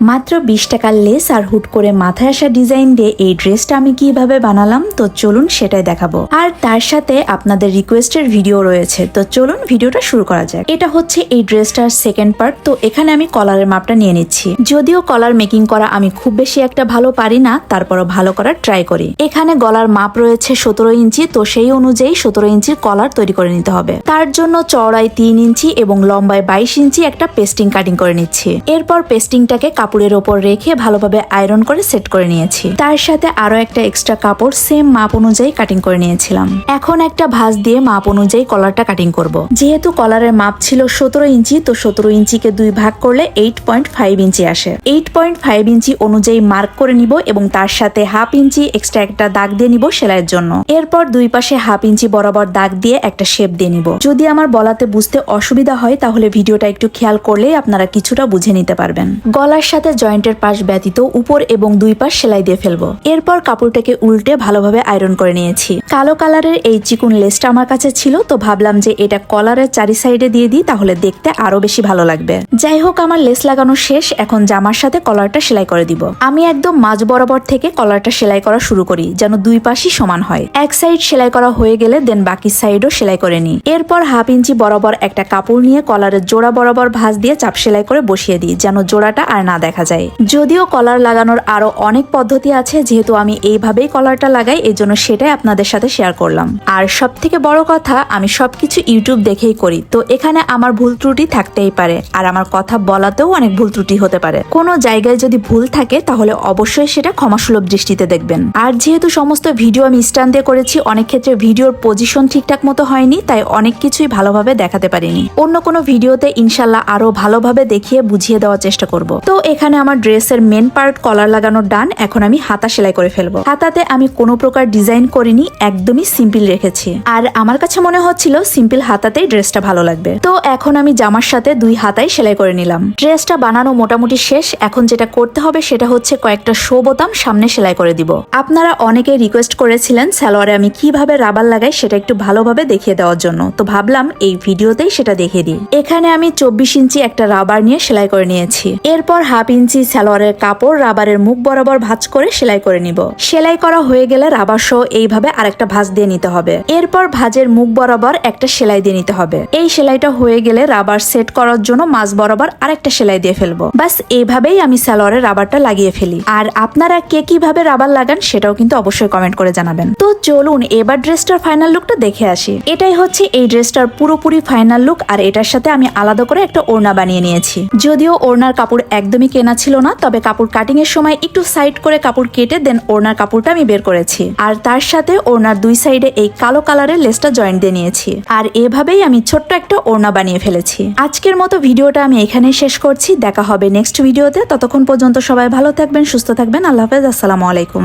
মাত্র বিশ টাকার লেস আর হুট করে মাথায় আসা ডিজাইন দিয়ে এই ড্রেসটা আমি কীভাবে বানালাম? তো চলুন সেটাই দেখাবো। আর তার সাথে আপনাদের রিকোয়েস্টের ভিডিও রয়েছে। তো চলুন ভিডিওটা শুরু করা যাক। এটা হচ্ছে এই ড্রেসটার সেকেন্ড পার্ট তো এখানে আমি কলারের মাপটা নিয়ে নিচ্ছি। যদিও কলার মেকিং করা আমি খুব বেশি একটা ভালো পারি না, তারপরও ভালো করার ট্রাই করি। এখানে গলার মাপ রয়েছে সতেরো ইঞ্চি। তো সেই অনুযায়ী সতেরো ইঞ্চির কলার তৈরি করে নিতে হবে। তার জন্য চওড়ায় তিন ইঞ্চি এবং লম্বায় বাইশ ইঞ্চি একটা পেস্টিং কাটিং করে নিচ্ছি। এরপর পেস্টিংটাকে কাপড়ের ওপর রেখে ভালোভাবে আয়রন করে সেট করে নিয়েছি। তার সাথে আরও একটা এক্সট্রা কাপড় সেম মাপ অনুযায়ী কাটিং করে নিয়েছিলাম। এখন একটা ভাঁজ দিয়ে মাপ অনুযায়ী কলারটা কাটিং করব। যেহেতু কলারের মাপ ছিল সতেরো ইঞ্চি, তো সতেরো ইঞ্চিকে দুই ভাগ করলে এইট পয়েন্ট ফাইভ ইঞ্চি আসে। এইট পয়েন্ট ফাইভ ইঞ্চি অনুযায়ী মার্ক করে নিব এবং তার সাথে হাফ ইঞ্চি এক্সট্রা একটা দাগ দিয়ে নিব সেলাইয়ের জন্য। এরপর দুই পাশে হাফ ইঞ্চি বরাবর দাগ দিয়ে একটা শেপ দিয়ে নিব। যদি আমার বলাতে বুঝতে অসুবিধা হয়, তাহলে ভিডিওটা একটু খেয়াল করলেই আপনারা কিছুটা বুঝে নিতে পারবেন। গলার সাথে জয়েন্টের পাশ ব্যতীত উপর এবং দুই পাশ সেলাই দিয়ে ফেলব। এরপর কাপড়টাকে উল্টে ভালোভাবে আয়রন করে নিয়েছি। কালো কালারের এই চিকুন লেসটা আমার কাছে ছিল, তো ভাবলাম যে এটা কলারের চারি সাইডে দিয়ে দিই, তাহলে দেখতে আরও বেশি ভালো লাগবে। যাই হোক, আমার লেস লাগানো শেষ, এখন জামার সাথে কলারটা সেলাই করে দিব। আমি একদম মাঝ বরাবর থেকে কলারটা সেলাই করা শুরু করি, যেন দুই পাশই সমান হয়। এক সাইড সেলাই করা হয়ে গেলে দেন বাকি সাইডও সেলাই করে নিই। এরপর হাফ ইঞ্চি বরাবর একটা কাপড় নিয়ে কলারের জোড়া বরাবর ভাঁজ দিয়ে চাপ সেলাই করে বসিয়ে দিই, যেন জোড়াটা আর না দেখা যায়। যদিও কলার লাগানোর আরও অনেক পদ্ধতি আছে, যেহেতু আমি এইভাবেই কলারটা লাগাই এই জন্য সেটাই আপনাদের সাথে শেয়ার করলাম। আর সব থেকে বড় কথা, আমি সবকিছু ইউটিউব দেখেই করি, তো এখানে আমার ভুল ত্রুটি থাকতেই পারে, আর আমার কথা বলাতেও অনেক ভুল ত্রুটি হতে পারে। কোনো জায়গায় যদি ভুল থাকে, তাহলে অবশ্যই সেটা ক্ষমাসুলভ দৃষ্টিতে দেখবেন। আর যেহেতু সমস্ত ভিডিও আমি স্ট্যান্ড দিয়ে করেছি, অনেক ক্ষেত্রে ভিডিওর পজিশন ঠিকঠাক মতো হয়নি, তাই অনেক কিছুই ভালোভাবে দেখাতে পারিনি। অন্য কোনো ভিডিওতে ইনশাল্লাহ আরও ভালোভাবে দেখিয়ে বুঝিয়ে দেওয়ার চেষ্টা করব। তো এখানে আমার ড্রেসের মেন পার্ট কলার লাগানোর ডান, এখন আমি হাতা সেলাই করে ফেলব। হাতাতে আমি কোনো প্রকার ডিজাইন করিনি, একদমই সিম্পল রেখেছি। আর আমার কাছে মনে হচ্ছিল সিম্পল হাতাতেই ড্রেসটা ভালো লাগবে। তো এখন আমি জামার সাথে দুই হাতাই সেলাই করে নিলাম। ড্রেসটা বানানো মোটামুটি শেষ, এখন যেটা করতে হবে সেটা হচ্ছে কয়েকটা শো বোতাম সামনে সেলাই করে দিব। আপনারা অনেকে রিকোয়েস্ট করেছিলেন সালোয়ারে আমি কীভাবে রাবার লাগাই সেটা একটু ভালোভাবে দেখিয়ে দেওয়ার জন্য। তো ভাবলাম এই ভিডিওতেই সেটা দেখিয়ে দিই। এখানে আমি চব্বিশ ইঞ্চি একটা রাবার নিয়ে সেলাই করে নিয়েছি। এরপর হাফ ইঞ্চি সালোয়ারের কাপড় রাবারের মুখ বরাবর ভাঁজ করে সেলাই করে নিব। সেলাই করা হয়ে গেলে রাবার সহ এইভাবে আরেকটা ভাঁজ দিয়ে নিতে হবে। এরপর ভাঁজের মুখ বরাবর একটা সেলাই দিয়ে নিতে হবে। এই সেলাইটা হয়ে গেলে রাবার সেট করার জন্য মাছ বরাবর আরেকটা সেলাই দিয়ে ফেলব। বাস এইভাবেই আমি সালোয়ারের রাবারটা লাগিয়ে ফেলি। আর আপনারা কে কীভাবে রাবার লাগান সেটাও কিন্তু অবশ্যই কমেন্ট করে জানাবেন। তো চলুন এবার ড্রেসটার ফাইনাল লুকটা দেখে আসি। এটাই হচ্ছে এই ড্রেসটার পুরোপুরি ফাইনাল লুক, আর এটার সাথে আমি আলাদা করে একটা ওড়না বানিয়ে নিয়েছি। যদিও ওড়নার কাপড় একদমই কেনা ছিল না, তবে কাপড় কাটিং এর সময় একটু সাইড করে কাপড় কেটে দেন ওড়নার কাপড়টা আমি বের করেছি। আর তার সাথে ওড়নার দুই সাইডে এই কালো কালারের লেসটা জয়েন্ট দিয়ে নিয়েছি। আর এভাবেই আমি ছোট্ট একটা ওড়না বানিয়ে ফেলেছি। আজকের মতো ভিডিওটা আমি এখানেই শেষ করছি। দেখা হবে নেক্সট ভিডিওতে ততক্ষণ পর্যন্ত সবাই ভালো থাকবেন, সুস্থ থাকবেন। আল্লাহ হাফেজ, আসসালামু আলাইকুম।